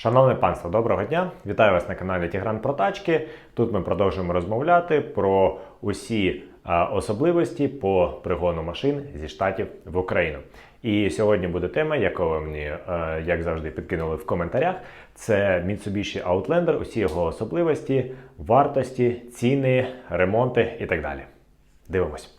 Шановне панство, доброго дня! Вітаю вас на каналі Тігран про тачки. Тут ми продовжуємо розмовляти про усі а, особливості по пригону машин зі штатів в Україну. І сьогодні буде тема, яку ви мені, е, як завжди, підкинули в коментарях. Це Mitsubishi Outlander, усі його особливості, вартості, ціни, ремонти і так далі. Дивимось.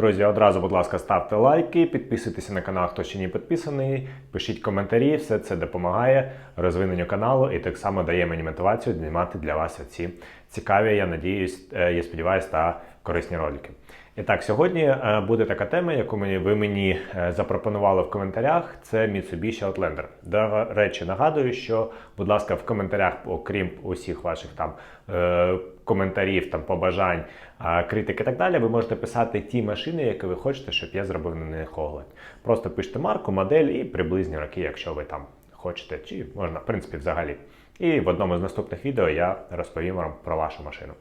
Друзі, одразу, будь ласка, ставте лайки, підписуйтеся на канал, хто ще не підписаний, пишіть коментарі, все це допомагає розвиненню каналу і так само дає мені мотивацію знімати для вас ці цікаві, я надіюсь, е, я сподіваюся, та корисні ролики. І так, сьогодні е, буде така тема, яку ви мені е, запропонували в коментарях. Це Mitsubishi Outlander. До речі, нагадую, що, будь ласка, в коментарях, окрім усіх ваших там е, коментарів, там побажань, е, критик і так далі, ви можете писати ті машини, які ви хочете, щоб я зробив на них огляд. Просто пишете марку, модель і приблизні роки, якщо ви там хочете, чи можна, в принципі, взагалі. І в одному з наступних відео я розповім вам про вашу машину.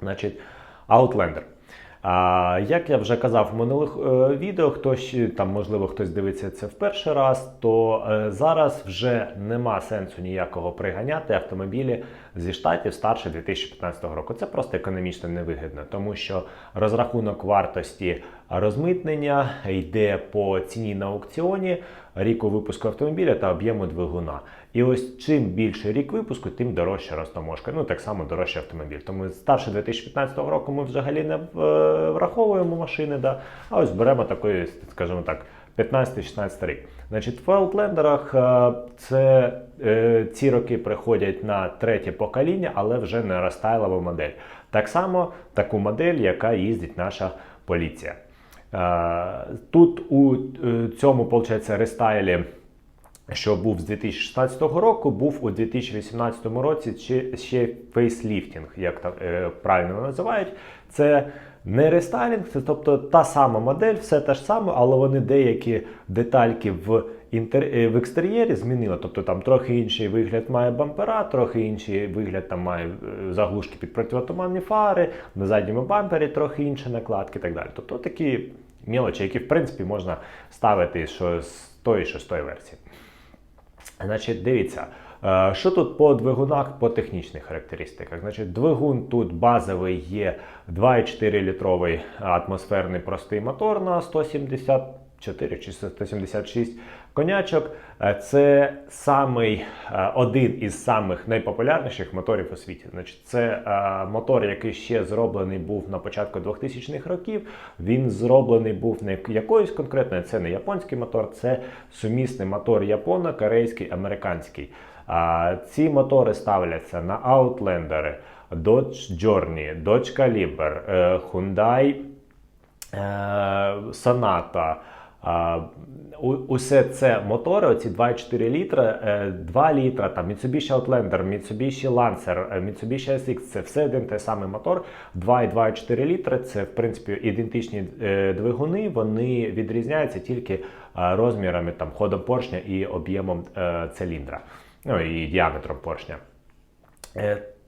Значить, Outlander. А, Як я вже казав в минулих е, відео, хтось там, можливо, хтось дивиться це в перший раз, то е, зараз вже нема сенсу ніякого приганяти автомобілі зі штатів старше 2015 року. Це просто економічно невигідно, тому що розрахунок вартості розмитнення йде по ціні на аукціоні, ріку випуску автомобіля та об'єму двигуна. І ось чим більше рік випуску, тим дорожча розтаможка. Ну так само дорожчий автомобіль. Тому старше 2015 року ми взагалі не е, враховуємо машини, да? а ось беремо такий, скажімо так, 15-16 рік. Значить, в Outlander'ах е, це е, ці роки приходять на третє покоління, але вже не рестайлова модель. Так само таку модель, яка їздить наша поліція. Е, Тут у е, цьому, виходить, рестайлі що був з 2016 року, був у 2018 році ще, фейсліфтінг, як так е, правильно називають. Це не рестайлінг, це тобто та сама модель, все те ж саме, але вони деякі детальки в інтер... в екстер'єрі змінили. Тобто там трохи інший вигляд має бампера, трохи інший вигляд там має заглушки під противотуманні фари, на задньому бампері трохи інші накладки і так далі. Тобто такі мілочі, які в принципі можна ставити що з тої, що з тої версії. Значить, дивіться, е, що тут по двигунах по технічних характеристиках. Значить, двигун тут базовий є 2,4 літровий атмосферний простий мотор на 174 чи 176 конячок. Е, Це самий е, один із самих найпопулярніших моторів у світі. Значить, це е, мотор, який ще зроблений був на початку 2000-х років. Він зроблений був не якоюсь конкретною, це не японський мотор, це сумісний мотор японо-корейський, американський. Ці мотори ставляться на Outlander, Dodge Journey, Dodge Caliber, Hyundai Sonata. Усе це мотори, оці 2,4 літра, е, 2 літра, там Mitsubishi Outlander, Mitsubishi Lancer, е, Mitsubishi SX, це все один той самий мотор. 2 і 2,4 літра, це в принципі ідентичні е, двигуни, вони відрізняються тільки е, розмірами, там, ходом поршня і об'ємом е, циліндра, ну і діаметром поршня.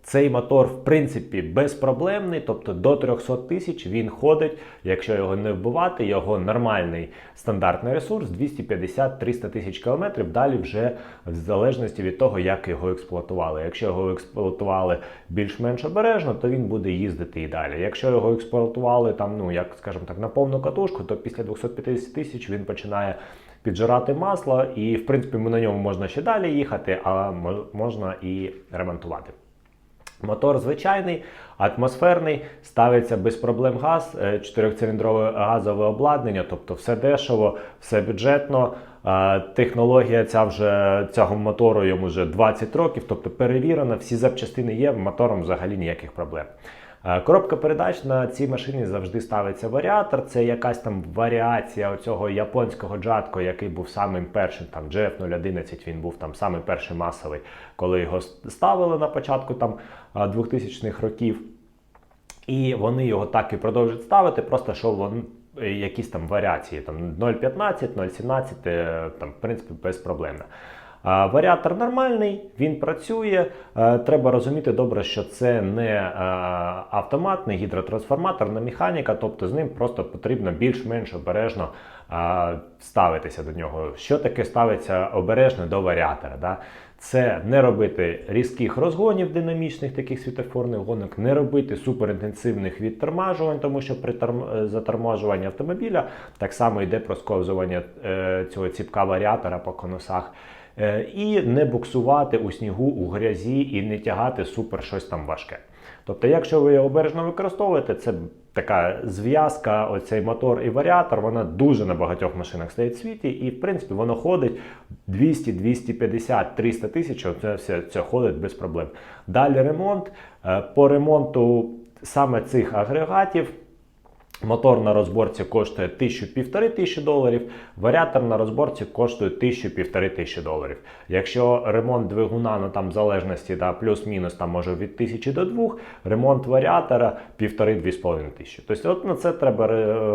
Цей мотор, в принципі, безпроблемний, тобто до 300 тисяч він ходить, якщо його не вбивати, його нормальний стандартний ресурс 250-300 тисяч кілометрів. Далі вже в залежності від того, як його експлуатували. Якщо його експлуатували більш-менш обережно, то він буде їздити і далі. Якщо його експлуатували там, ну як скажімо так, на повну катушку, то після 250 тисяч він починає піджирати масло, і в принципі на ньому можна ще далі їхати, а мо- можна і ремонтувати. Мотор звичайний, атмосферний, ставиться без проблем газ, е, чотирьохциліндрове газове обладнання, тобто все дешево, все бюджетно. Е, Технологія ця вже цього мотору йому вже 20 років, тобто перевірена, всі запчастини є, мотором взагалі ніяких проблем. Е, Коробка передач на цій машині завжди ставиться варіатор. Це якась там варіація оцього японського джатко, який був самим першим. Там GF011, він був там самий перший масовий, коли його ставили на початку там 2000-х років. І вони його так і продовжують ставити, просто що вони е, якісь там варіації, там 0,15, 0,17, е, там, в принципі, безпроблемно. Варіатор нормальний, він працює. Е, Треба розуміти добре, що це не е, автомат, не гідротрансформаторна механіка, тобто з ним просто потрібно більш-менш обережно е, ставитися до нього. Що таке ставиться обережно до варіатора? Да? Це не робити різких розгонів динамічних, таких світофорних гонок, не робити суперінтенсивних відтормажувань, тому що при торм- заторможуванні автомобіля так само йде просковзування е, цього ціпка варіатора по конусах. Е, і не буксувати у снігу, у грязі і не тягати супер щось там важке. Тобто, якщо ви його обережно використовуєте, це така зв'язка, оцей мотор і варіатор, вона дуже на багатьох машинах стоїть в світі, і в принципі воно ходить 200, 250, 300 тисяч, це все ходить без проблем. Далі ремонт. Е, По ремонту саме цих агрегатів. Мотор на розборці коштує 1000-1500 тисячі доларів, варіатор на розборці коштує 1000-1500 тисячі доларів. Якщо ремонт двигуна, ну там в залежності да, плюс-мінус там може від 1000 до 2, ремонт варіатора 1,5-2,5 тисячі. Тобто от на це треба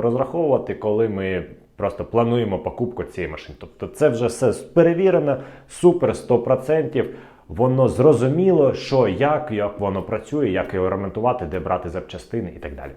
розраховувати, коли ми просто плануємо покупку цієї машини. Тобто це вже все перевірено, супер 100%. Воно зрозуміло, що як, як воно працює, як його ремонтувати, де брати запчастини і так далі.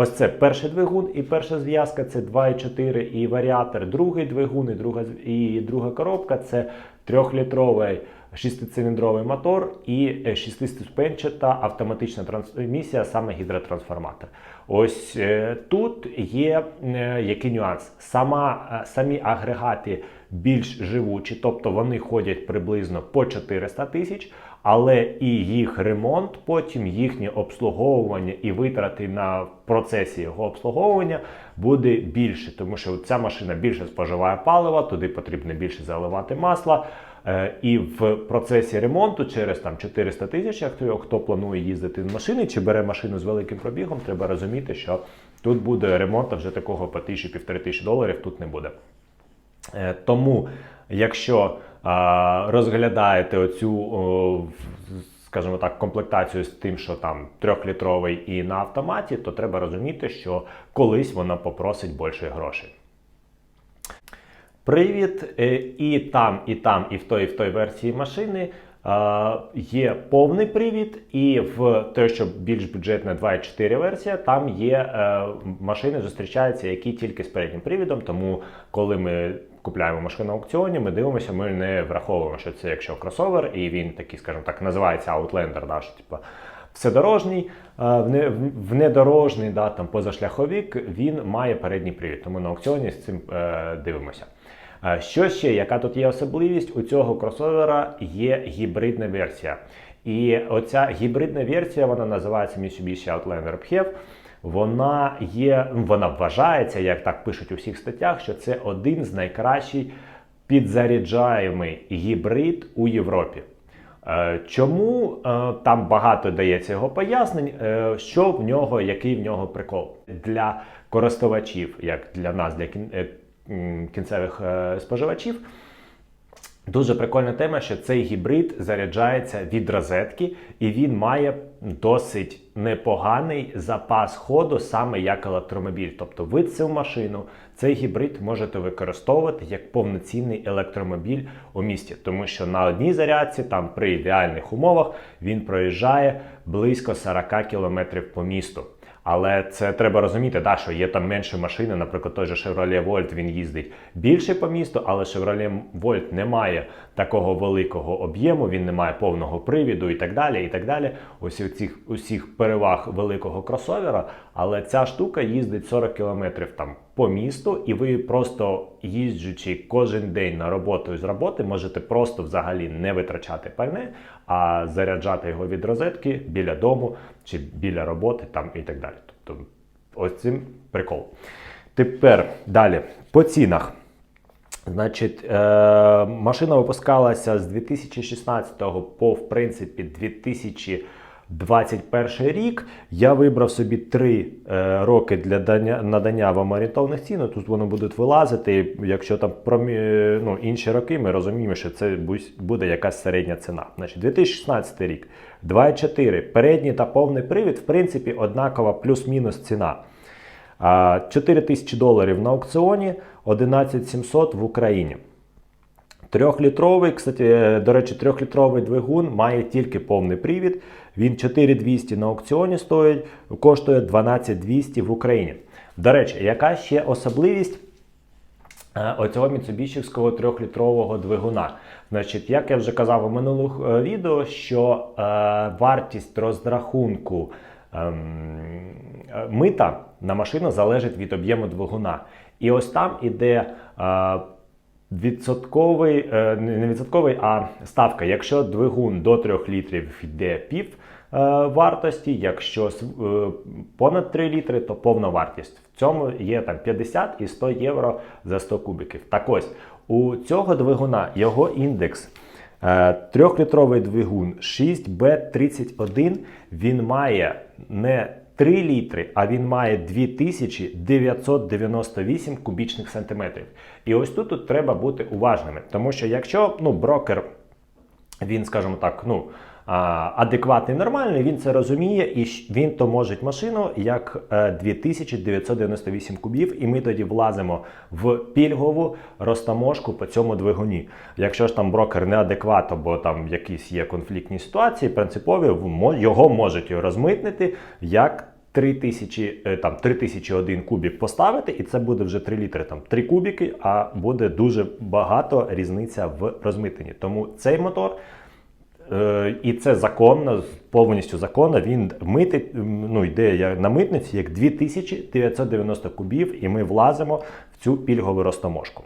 Ось це перший двигун і перша зв'язка це 2,4 і варіатор. Другий двигун і друга, і друга коробка це трьохлітровий шестициліндровий мотор і е, шестиступенчата автоматична трансмісія, саме гідротрансформатор. Ось е, тут є е, який нюанс. Сама, самі агрегати більш живучі, тобто вони ходять приблизно по 400 тисяч, але і їх ремонт, потім їхнє обслуговування і витрати на процесі його обслуговування буде більше, тому що ця машина більше споживає палива, туди потрібно більше заливати масла. Е, І в процесі ремонту через там 400 тисяч, хто, планує їздити з машини чи бере машину з великим пробігом, треба розуміти, що тут буде ремонту вже такого по 1000-1500 тисяч доларів тут не буде. Е, Тому, якщо розглядаєте оцю, скажімо так, комплектацію з тим, що там трьохлітровий і на автоматі, то треба розуміти, що колись вона попросить більше грошей. Привід! Е, І там, і там, і в той, і в той версії машини є повний привід, і в той, що більш бюджетна 2.4 версія, там є е, машини, зустрічаються, які тільки з переднім привідом. Тому, коли ми купляємо машину на аукціоні, ми дивимося, ми не враховуємо, що це якщо кросовер, і він такий, скажімо так, називається Outlander, да, що типу, вседорожній, е, внедорожний, да, там, позашляховік, він має передній привід. Тому на аукціоні з цим е, дивимося. Що ще, яка тут є особливість? У цього кросовера є гібридна версія. І оця гібридна версія, вона називається Mitsubishi Outlander PHEV. Вона є, вона вважається, як так пишуть у всіх статтях, що це один з найкращих підзаряджаємий гібрид у Європі. Е, Чому Е, там багато дається його пояснень, е, що в нього, який в нього прикол для користувачів, як для нас, для кінцевих е, споживачів. Дуже прикольна тема, що цей гібрид заряджається від розетки, і він має досить непоганий запас ходу саме як електромобіль. Тобто ви цю машину, цей гібрид можете використовувати як повноцінний електромобіль у місті, тому що на одній зарядці, там при ідеальних умовах, він проїжджає близько 40 км по місту. Але це треба розуміти, да, що є там менше машини, наприклад, той же Chevrolet Volt він їздить більше по місту, але Chevrolet Volt не має такого великого об'єму, він не має повного привіду і так далі. і так далі. Ось у цих усіх переваг великого кросовера. Але ця штука їздить 40 км там по місту, і ви просто їздячи кожен день на роботу і з роботи, можете просто взагалі не витрачати пальне, а заряджати його від розетки біля дому чи біля роботи там і так далі. Тобто, ось цим прикол. Тепер далі по цінах. Значить, е, машина випускалася з 2016 по в принципі 2021 рік. Я вибрав собі 3 е, роки для дання, надання вам орієнтовних цін. Тут вони будуть вилазити. Якщо там промі, е, ну, інші роки, ми розуміємо, що це буде якась середня ціна. Значить, 2016 рік 2,4. Передній та повний привід, в принципі, однакова плюс-мінус ціна. 4 тисячі доларів на аукціоні, 11 700 в Україні. Трьохлітровий, кстати, е, до речі, трьохлітровий двигун має тільки повний привід. Він 4200 на аукціоні стоїть, коштує 12200 в Україні. До речі, яка ще особливість е, оцього міцубішівського трьохлітрового двигуна? Значить, як я вже казав у минулих е, відео, що е, вартість розрахунку ем, е, мита на машину залежить від об'єму двигуна. І ось там іде. Е, Відсотковий, е, не відсотковий, а ставка. Якщо двигун до 3 літрів йде пів е, вартості, якщо понад 3 літри, то повна вартість. В цьому є там 50 і 100 євро за 100 кубиків. Так ось, у цього двигуна його індекс. Трьохлітровий двигун 6B31, він має не 3 літри, а він має 2998 кубічних сантиметрів. І ось тут, тут треба бути уважними, тому що якщо ну, брокер він, скажімо так, ну адекватний, нормальний, він це розуміє, і він то може машину як е, 2998 кубів, і ми тоді влазимо в пільгову розтаможку по цьому двигуні. Якщо ж там брокер неадекват, або там якісь є конфліктні ситуації, принципові його можуть розмитнити як 3000, е, там 3001 кубік поставити, і це буде вже 3 літри, там 3 кубіки, а буде дуже багато різниця в розмитненні. Тому цей мотор. Е, І це законно, повністю законно. Він митить, м, ну, йде на митниці як 2990 кубів, і ми влазимо в цю пільгову розтаможку.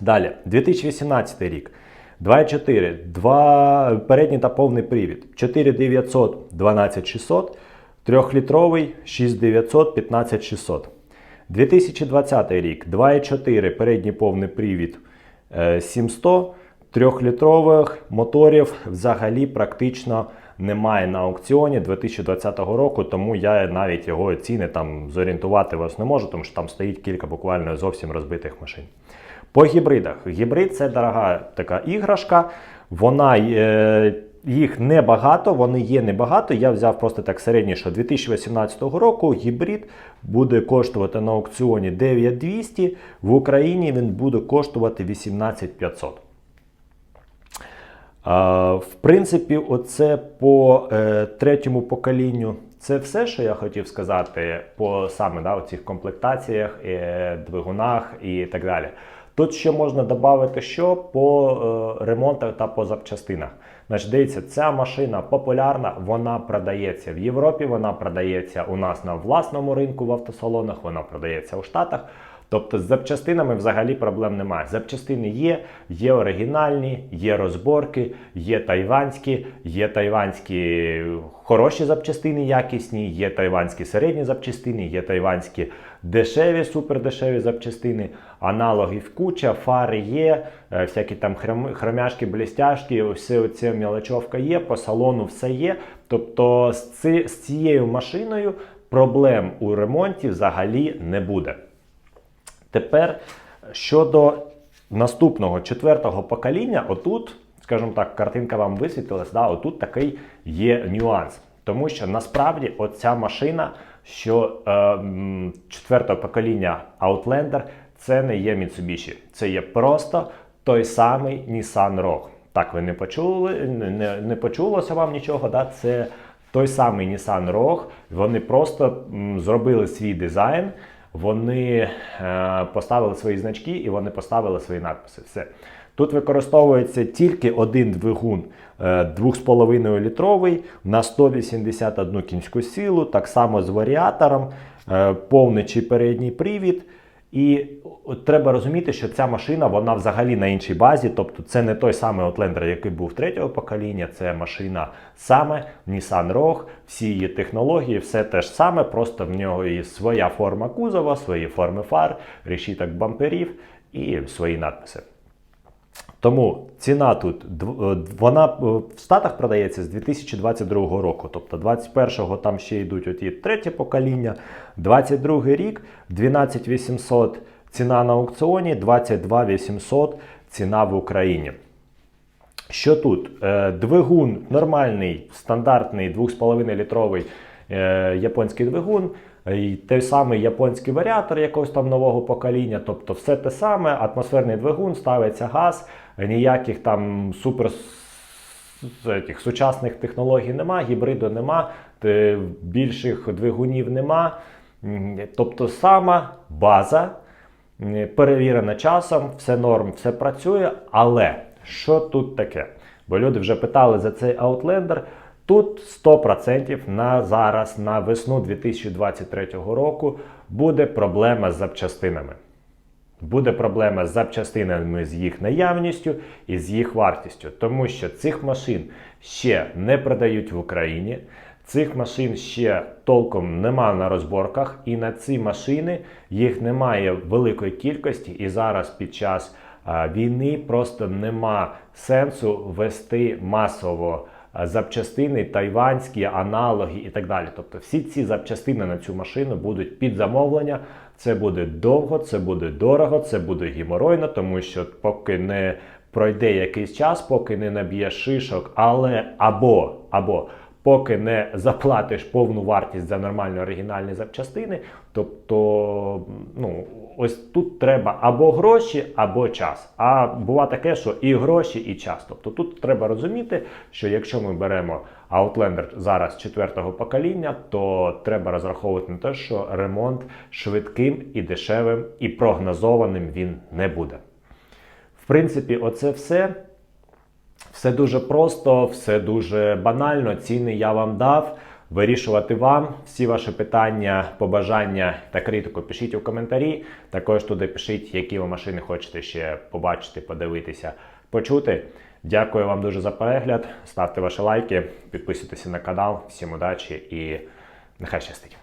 Далі, 2018 рік. 2,4, 2 передній та повний привід. 4900, 12600, 3-літровий 6900, 15600. 2020 рік. 2,4 передній повний привід е, 700, 3-літрових моторів взагалі практично немає на аукціоні 2020 року, тому я навіть його ціни там зорієнтувати вас не можу, тому що там стоїть кілька буквально зовсім розбитих машин. По гібридах. Гібрид це дорога така іграшка. Вона е, їх небагато, вони є небагато. Я взяв просто так середнє, що 2018 року гібрид буде коштувати на аукціоні 9200, в Україні він буде коштувати 18500. В принципі, оце по е, третьому поколінню. Це все, що я хотів сказати по саме да, цих комплектаціях, е, двигунах і так далі. Тут ще можна додати, що по е, ремонтах та по запчастинах. Значить, дивіться, ця машина популярна, вона продається в Європі, вона продається у нас на власному ринку в автосалонах, вона продається у Штатах. Тобто з запчастинами взагалі проблем немає. Запчастини є, є оригінальні, є розборки, є тайванські, є тайванські хороші запчастини, якісні, є тайванські середні запчастини, є тайванські дешеві, супердешеві запчастини, аналогів куча, фари є, е, всякі там хромяшки, блістяшки, все оце мілочовка є, по салону все є. Тобто з цією машиною проблем у ремонті взагалі не буде. Тепер щодо наступного четвертого покоління, отут, скажімо так, картинка вам висвітилась, да, отут такий є нюанс. Тому що насправді оця машина, що е, четвертого покоління Outlander, це не є Mitsubishi. Це є просто той самий Nissan Rogue. Так, ви не почули, не, не почулося вам нічого, да? це той самий Nissan Rogue. Вони просто м, зробили свій дизайн. Вони е, поставили свої значки і вони поставили свої надписи. Все. Тут використовується тільки один двигун е, 2,5 літровий на 181 кінську силу, так само з варіатором, е, повний чи передній привід. І от треба розуміти, що ця машина вона взагалі на іншій базі, тобто це не той самий Outlander, який був третього покоління, це машина саме Nissan Rogue, всі її технології, все те ж саме, просто в нього і своя форма кузова, свої форми фар, решіток бамперів і свої надписи. Тому ціна тут е, вона е, в Штатах продається з 2022 року. Тобто 21-го там ще йдуть оті третє покоління, 22 рік 12 800 ціна на аукціоні, 22 800 ціна в Україні. Що тут? Е, Двигун нормальний, стандартний 2,5 літровий е, японський двигун, і той самий японський варіатор якогось там нового покоління, тобто все те саме, атмосферний двигун, ставиться газ, ніяких там супер з тих сучасних технологій нема, гібриду нема, більших двигунів нема. Тобто сама база перевірена часом, все норм, все працює. Але що тут таке? Бо люди вже питали за цей Outlander. Тут 100% на зараз, на весну 2023 року, буде проблема з запчастинами. Буде проблема з запчастинами з їх наявністю і з їх вартістю, тому що цих машин ще не продають в Україні. Цих машин ще толком нема на розборках, і на ці машини їх немає великої кількості. І зараз під час війни просто нема сенсу вести масово запчастини, тайванські аналоги і так далі. Тобто всі ці запчастини на цю машину будуть під замовлення. Це буде довго, це буде дорого, це буде геморойно, тому що поки не пройде якийсь час, поки не наб'є шишок, але або, або поки не заплатиш повну вартість за нормальні оригінальні запчастини, тобто, ну, ось тут треба або гроші, або час. А буває таке, що і гроші, і час. Тобто тут треба розуміти, що якщо ми беремо Outlander зараз четвертого покоління, то треба розраховувати на те, що ремонт швидким і дешевим і прогнозованим він не буде. В принципі, оце все. Все дуже просто, все дуже банально. Ціни я вам дав. Вирішувати вам всі ваші питання, побажання та критику пишіть у коментарі. Також туди пишіть, які ви машини хочете ще побачити, подивитися, почути. Дякую вам дуже за перегляд. Ставте ваші лайки, підписуйтесь на канал. Всім удачі і нехай щастить!